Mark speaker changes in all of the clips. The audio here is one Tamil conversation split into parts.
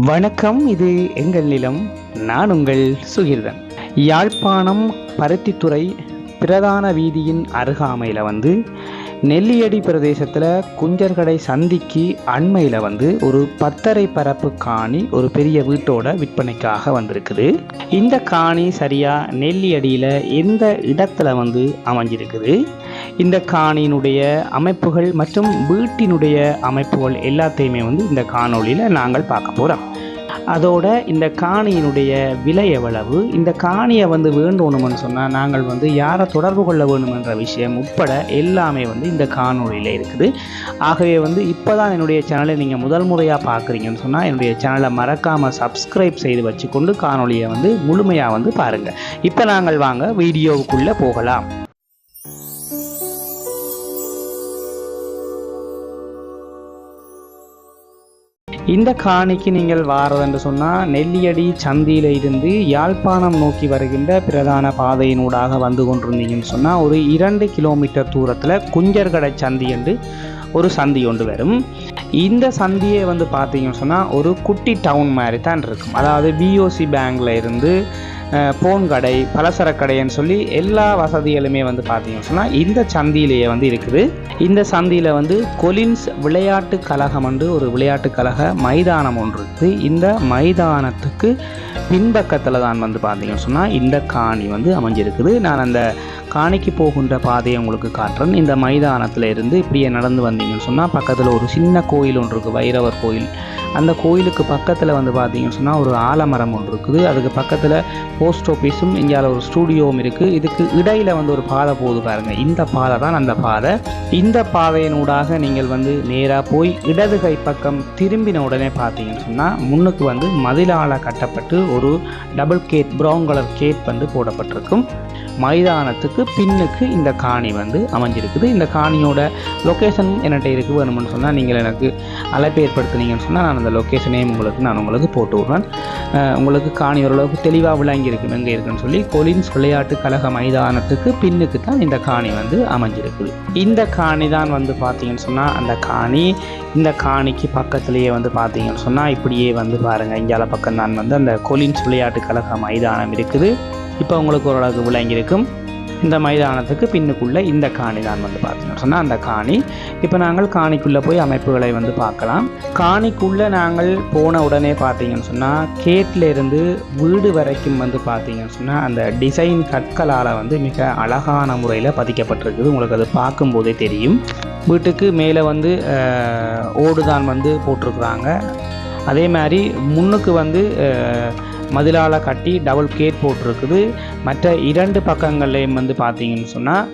Speaker 1: வணக்கம் இது எங்கள் நிலம் நான் உங்கள் சுகிர்தன். யாழ்ப்பாணம் பருத்தித்துறை பிரதான வீதியின் அருகாமையில் வந்து நெல்லியடி பிரதேசத்தில் குஞ்சர்கடை சந்திக்கு அண்மையில் வந்து ஒரு பத்தரை பரப்பு காணி ஒரு பெரிய வீட்டோட விற்பனைக்காக வந்திருக்குது. இந்த காணி சரியாக நெல்லியடியில் எந்த இடத்துல வந்து அமைஞ்சிருக்குது? இந்த காணியினுடைய அமைப்புகள் மற்றும் வீட்டினுடைய அமைப்புகள் எல்லாத்தையுமே வந்து இந்த காணொளியில் நாங்கள் பார்க்க போகிறோம் அதோட இந்த காணியினுடைய விலை எவ்வளவு? இந்த காணியை வந்து வேண்டணும்னு சொன்னால் நாங்கள் வந்து யாரை தொடர்பு கொள்ள வேணுமென்ற விஷயம் உட்பட எல்லாமே வந்து இந்த காணொலியில் இருக்குது. ஆகவே வந்து இப்போ தான் என்னுடைய சேனலை நீங்கள் முதல் முறையாக பார்க்குறீங்கன்னு சொன்னால் என்னுடைய சேனலை மறக்காமல் சப்ஸ்கிரைப் செய்து வச்சுக்கொண்டு காணொலியை வந்து முழுமையாக வந்து பாருங்கள் இப்போ நாங்கள் வாங்க வீடியோவுக்குள்ளே போகலாம். இந்த காணிக்கு நீங்கள் வாரதென்று சொன்னால் நெல்லியடி சந்தியில் இருந்து யாழ்ப்பாணம் நோக்கி வருகின்ற பிரதான பாதையினூடாக வந்து கொண்டிருந்தீங்கன்னு சொன்னால் ஒரு இரண்டு கிலோமீட்டர் தூரத்தில் குஞ்சர்கடை சந்தி என்று ஒரு சந்தி ஒன்று வரும். இந்த சந்தியை வந்து பார்த்தீங்கன்னு சொன்னால் ஒரு குட்டி டவுன் மாதிரி தான் இருக்கும். அதாவது பிஓசி பேங்க்ல இருந்து போன் கடை பலசரக் கடைன்னு சொல்லி எல்லா வசதிகளுமே வந்து பார்த்தீங்கன்னு சொன்னால் இந்த சந்தியிலேயே வந்து இருக்குது. இந்த சந்தியில் வந்து கொலின்ஸ் விளையாட்டு கழகம் என்று ஒரு விளையாட்டு கழக மைதானம் ஒன்று இருக்குது. இந்த மைதானத்துக்கு பின்பக்கத்தில் தான் வந்து பார்த்தீங்கன்னு சொன்னால் இந்த காணி வந்து அமைஞ்சிருக்குது. நான் அந்த காணிக்கு போகின்ற பாதையை உங்களுக்கு காட்டுறேன். இந்த மைதானத்தில் இருந்து இப்படியே நடந்து வந்தீங்கன்னு சொன்னால் பக்கத்தில் ஒரு சின்ன கோயில் ஒன்று இருக்குது வைரவர் கோயில். அந்த கோயிலுக்கு பக்கத்தில் வந்து பார்த்தீங்கன்னு சொன்னால் ஒரு ஆலமரம் ஒன்று இருக்குது. அதுக்கு பக்கத்தில் போஸ்ட் ஆஃபீஸும் இங்கே ஒரு ஸ்டூடியோவும் இருக்குது இதுக்கு இடையில் வந்து ஒரு பாதை போகுது பாருங்கள் இந்த பாதை தான் அந்த பாதை. இந்த பாதையினூடாக நீங்கள் வந்து நேராக போய் இடது கை பக்கம் திரும்பின உடனே பார்த்தீங்கன்னு சொன்னால் முன்னுக்கு வந்து மதிலால் கட்டப்பட்டு ஒரு double gate brown colour gate வந்து போடப்பட்டிருக்கும். மைதானத்துக்கு பின்னுக்கு இந்த காணி வந்து அமைஞ்சிருக்குது. இந்த காணியோட லொக்கேஷன் என்னட்ட இருக்குது வேணும்னு சொன்னால் நீங்கள் எனக்கு அழைப்பு ஏற்படுத்துனீங்கன்னு சொன்னால் நான் அந்த லொக்கேஷனையும் உங்களுக்கு நான் உங்களுக்கு போட்டு விடுறேன். உங்களுக்கு காணி ஓரளவுக்கு தெளிவாக விளங்கி இருக்கும். எங்கே இருக்குன்னு சொல்லி கொலின்ஸ் விளையாட்டு கழக மைதானத்துக்கு பின்னுக்கு தான் இந்த காணி வந்து அமைஞ்சிருக்குது. இந்த காணி தான் வந்து பார்த்தீங்கன்னு சொன்னால் அந்த காணி இந்த காணிக்கு பக்கத்துலேயே வந்து பார்த்தீங்கன்னு சொன்னால் இப்படியே வந்து பாருங்கள் இந்தியால பக்கம் தான் வந்து அந்த கொலின்ஸ் விளையாட்டு கழக மைதானம் இருக்குது. இப்போ உங்களுக்கு ஓரளவுக்கு விளங்கியிருக்கும் இந்த மைதானத்துக்கு பின்னுக்குள்ளே இந்த காணி தான் வந்து பார்த்தீங்கன்னு சொன்னால் அந்த காணி. இப்போ நாங்கள் காணிக்குள்ளே போய் அமைப்புகளை வந்து பார்க்கலாம். காணிக்குள்ளே நாங்கள் போன உடனே பார்த்தீங்கன்னு சொன்னால் கேட்லேருந்து வீடு வரைக்கும் வந்து பார்த்தீங்கன்னு சொன்னால் அந்த டிசைன் கற்களால் வந்து மிக அழகான முறையில் பதிக்கப்பட்டிருக்குது. உங்களுக்கு அது பார்க்கும்போதே தெரியும். வீட்டுக்கு மேலே வந்து ஓடுதான் வந்து போட்டிருக்குறாங்க. அதே மாதிரி முன்னுக்கு வந்து மதிலால் கட்டி டபுள் கேட் போட்டிருக்குது. மற்ற இரண்டு பக்கங்கள்லேயும் வந்து பார்த்தீங்கன்னு சொன்னால்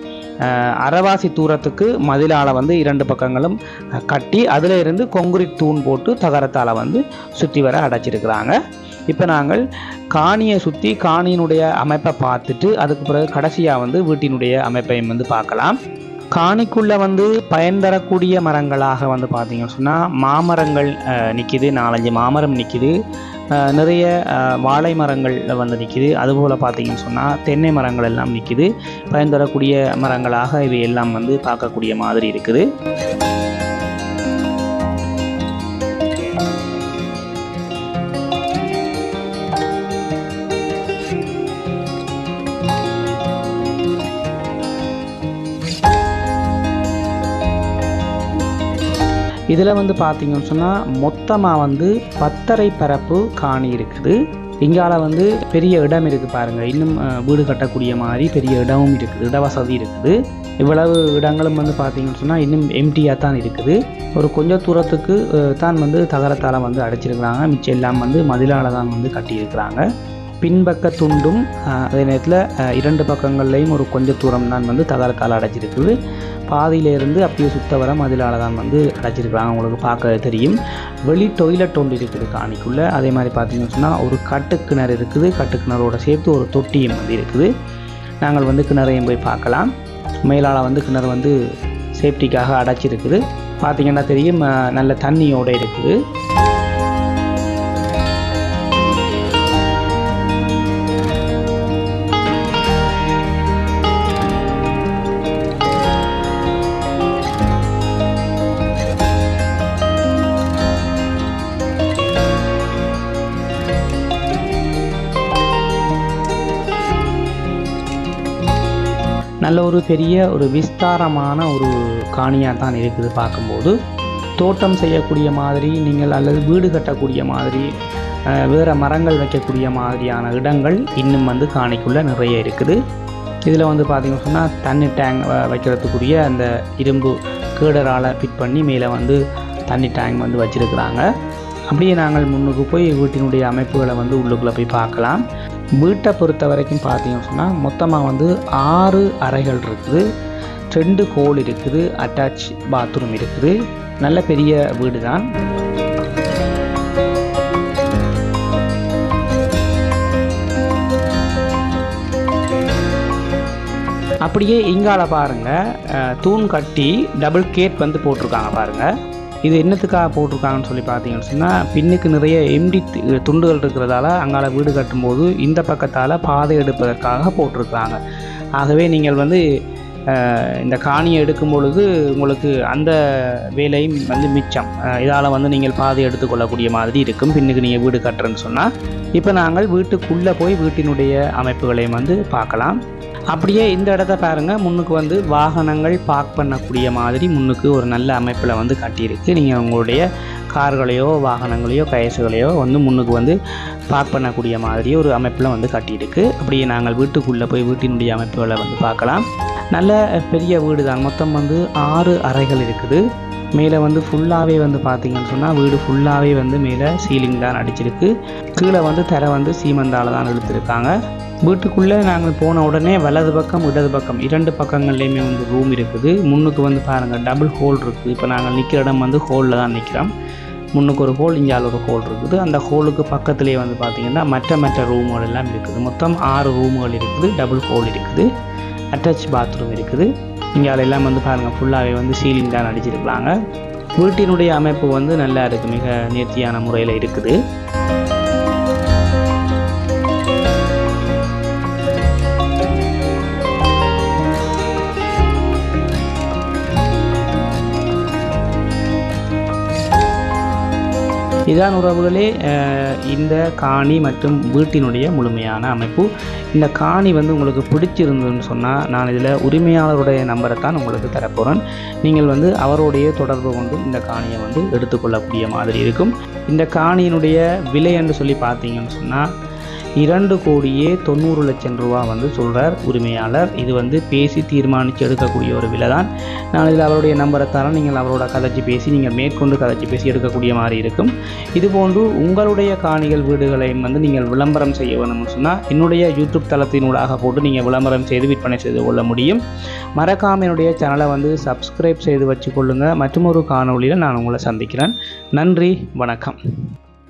Speaker 1: அரைவாசி தூரத்துக்கு மதிலால் வந்து இரண்டு பக்கங்களும் கட்டி அதில் இருந்து கொங்குரிட் தூண் போட்டு தகரத்தால் வந்து சுற்றி வர அடைச்சிருக்கிறாங்க. இப்போ நாங்கள் காணியை சுற்றி காணியினுடைய அமைப்பை பார்த்துட்டு அதுக்கு பிறகு கடைசியாக வந்து வீட்டினுடைய அமைப்பையும் வந்து பார்க்கலாம். காணிக்குள்ளே வந்து பயன் தரக்கூடிய மரங்களாக வந்து பார்த்தீங்கன்னு சொன்னால் மாமரங்கள் நிற்கிது நாலஞ்சு மாமரம் நிற்கிது நிறைய வாழை மரங்கள் வந்து நிற்கிது அதுபோல் பார்த்தீங்கன்னு சொன்னால் தென்னை மரங்கள் எல்லாம் நிற்கிது பயன் தரக்கூடிய மரங்களாக இவை எல்லாம் வந்து பார்க்கக்கூடிய மாதிரி இருக்குது. இதில் வந்து பார்த்தீங்கன்னு சொன்னால் மொத்தமாக வந்து பத்தரை பரப்பு காணி இருக்குது. இங்கால வந்து பெரிய இடம் இருக்குது பாருங்கள் இன்னும் வீடு கட்டக்கூடிய மாதிரி பெரிய இடமும் இருக்குது. இட வசதி இருக்குது. இவ்வளவு இடங்களும் வந்து பார்த்தீங்கன்னு சொன்னால் இன்னும் எம்டியாக தான் இருக்குது. ஒரு கொஞ்சம் தூரத்துக்கு தான் வந்து தகரத்தால் வந்து அடைச்சிருக்கிறாங்க. மிச்சம் எல்லாம் வந்து மதிலால் தான் வந்து கட்டியிருக்கிறாங்க. பின்பக்க துண்டும் அதே நேரத்தில் இரண்டு பக்கங்கள்லேயும் ஒரு கொஞ்சம் தூரம் தான் வந்து தகரத்தால் அடைச்சிருக்குது பாதியிலேருந்து அப்படியே சுத்த வர மதிலால் தான் வந்து அடைச்சிருக்கிறாங்க உங்களுக்கு பார்க்க தெரியும். வெளி டொய்லெட் ஒன்று இருக்குது காணிக்குள்ளே. அதே மாதிரி பார்த்தீங்கன்னு சொன்னால் ஒரு கட்டு கிணறு இருக்குது. கட்டு கிணறோட சேர்த்து ஒரு தொட்டியும் வந்து இருக்குது. நாங்கள் வந்து கிணறையும் போய் பார்க்கலாம். மேலால் வந்து கிணறு வந்து சேஃப்டிக்காக அடைச்சிருக்குது. பார்த்தீங்கன்னா தெரியும் நல்ல தண்ணியோடு இருக்குது. நல்ல ஒரு பெரிய ஒரு விஸ்தாரமான ஒரு காணியாக தான் இருக்குது பார்க்கும்போது. தோட்டம் செய்யக்கூடிய மாதிரி நீங்கள் அல்லது வீடு கட்டக்கூடிய மாதிரி வேறு மரங்கள் வைக்கக்கூடிய மாதிரியான இடங்கள் இன்னும் வந்து காணிக்குள்ளே நிறைய இருக்குது. இதில் வந்து பார்த்தீங்கன்னு சொன்னால் தண்ணி டேங்க் வைக்கிறதுக்குரிய அந்த இரும்பு கேடரால் ஃபிட் பண்ணி மேலே வந்து தண்ணி டேங்க் வந்து வச்சுருக்குறாங்க. அப்படியே நாங்கள் முன்னுக்கு போய் வீட்டினுடைய அமைப்புகளை வந்து உள்ளுக்குள்ளே போய் பார்க்கலாம். வீட்டை பொறுத்த வரைக்கும் பார்த்தீங்கன்னு சொன்னால் மொத்தமாக வந்து ஆறு அறைகள் இருக்குது. ரெண்டு ஹோல் இருக்குது அட்டாச் பாத்ரூம் இருக்குது. நல்ல பெரிய வீடு தான். அப்படியே இங்கால பாருங்க. தூண் கட்டி டபுள் கேட் வந்து போட்டிருக்காங்க பாருங்கள் இது என்னத்துக்காக போட்டிருக்காங்கன்னு சொல்லி பார்த்தீங்கன்னு சொன்னால் பின்னுக்கு நிறைய எம்டி துண்டுகள் இருக்கிறதால அங்கால வீடு கட்டும்போது இந்த பக்கத்தால் பாதை எடுப்பதற்காக போட்டிருக்காங்க ஆகவே நீங்கள் வந்து இந்த காணியை எடுக்கும் பொழுது உங்களுக்கு அந்த வேலையும் வந்து மிச்சம். இதால் வந்து நீங்கள் பாதை எடுத்துக்கொள்ளக்கூடிய மாதிரி இருக்கும். பின்னுக்கு நீங்கள் வீடு கட்டுறேன்னு சொன்னால் இப்போ நாங்கள் வீட்டுக்குள்ளே போய் வீட்டினுடைய அமைப்புகளையும் வந்து பார்க்கலாம். அப்படியே இந்த இடத்த பாருங்க. முன்னுக்கு வந்து வாகனங்கள் பார்க் பண்ணக்கூடிய மாதிரி முன்னுக்கு ஒரு நல்ல அமைப்பில் வந்து கட்டியிருக்கு. நீங்கள் உங்களுடைய கார்களையோ வாகனங்களையோ கயசுகளையோ வந்து முன்னுக்கு வந்து பார்க் பண்ணக்கூடிய மாதிரி ஒரு அமைப்பில் வந்து கட்டியிருக்கு. அப்படியே நாங்கள் வீட்டுக்குள்ளே போய் வீட்டினுடைய அமைப்புகளை வந்து பார்க்கலாம். நல்ல பெரிய வீடு தான் மொத்தம் வந்து ஆறு அறைகள் இருக்குது. மேலே வந்து ஃபுல்லாகவே வந்து பார்த்திங்கன்னு சொன்னால் வீடு ஃபுல்லாகவே வந்து மேலே சீலிங் தான் அடிச்சிருக்கு. கீழே வந்து தரை வந்து சீமந்தால் தான் இழுத்துருக்காங்க. வீட்டுக்குள்ளே நாங்கள் போன உடனே வலது பக்கம் இடது பக்கம் இரண்டு பக்கங்கள்லேயுமே வந்து ரூம் இருக்குது. முன்னுக்கு வந்து பாருங்கள் டபுள் ஹோல் இருக்குது. இப்போ நாங்கள் நிற்கிற இடம் வந்து ஹோலில் தான் நிற்கிறோம் முன்னுக்கு ஒரு ஹோல் இங்கே ஒரு ஹோல் இருக்குது. அந்த ஹோலுக்கு பக்கத்துலேயே வந்து பார்த்திங்கன்னா மற்ற மற்ற ரூம்கள் எல்லாம் இருக்குது. மொத்தம் ஆறு ரூம்கள் இருக்குது டபுள் ஹோல் இருக்குது. அட்டாச் பாத்ரூம் இருக்குது. இங்கே எல்லாம் வந்து பாருங்கள் ஃபுல்லாகவே வந்து சீலிங் தான் அடிச்சிருக்கிறாங்க. வீட்டினுடைய அமைப்பு வந்து நல்லா இருக்குது மிக நேர்த்தியான முறையில் இருக்குது. இதான் உறவுகளே இந்த காணி மற்றும் வீட்டினுடைய முழுமையான அமைப்பு. இந்த காணி வந்து உங்களுக்கு பிடிச்சிருந்ததுன்னு சொன்னால் நான் இதில் உரிமையாளருடைய நம்பரை தான் உங்களுக்கு தரப்போகிறேன் நீங்கள் வந்து அவருடைய தொடர்பு கொண்டு இந்த காணியை வந்து எடுத்துக்கொள்ளக்கூடிய மாதிரி இருக்கும். இந்த காணியினுடைய விலை என்று சொல்லி பார்த்தீங்கன்னு சொன்னால் இரண்டு கோடியே தொண்ணூறு லட்சம் ரூபா வந்து சொல்கிறார் உரிமையாளர். இது வந்து பேசி தீர்மானித்து எடுக்கக்கூடிய ஒரு விலை தான் நான் இதில் அவருடைய நம்பரை தரேன். நீங்கள் அவரோட கதைச்சி பேசி நீங்கள் மேற்கொண்டு கதைச்சி பேசி எடுக்கக்கூடிய மாதிரி இருக்கும். இதுபோன்று உங்களுடைய காணிகள் வீடுகளையும் வந்து நீங்கள் விளம்பரம் செய்ய வேணும்னு சொன்னால் என்னுடைய யூடியூப் தளத்தினூடாக போட்டு நீங்கள் விளம்பரம் செய்து விற்பனை செய்து கொள்ள முடியும். மறக்காம என்னுடைய சேனலை வந்து சப்ஸ்கிரைப் செய்து வச்சுக்கொள்ளுங்கள் மற்றும் ஒரு காணொளியில் நான் உங்களை சந்திக்கிறேன். நன்றி வணக்கம்.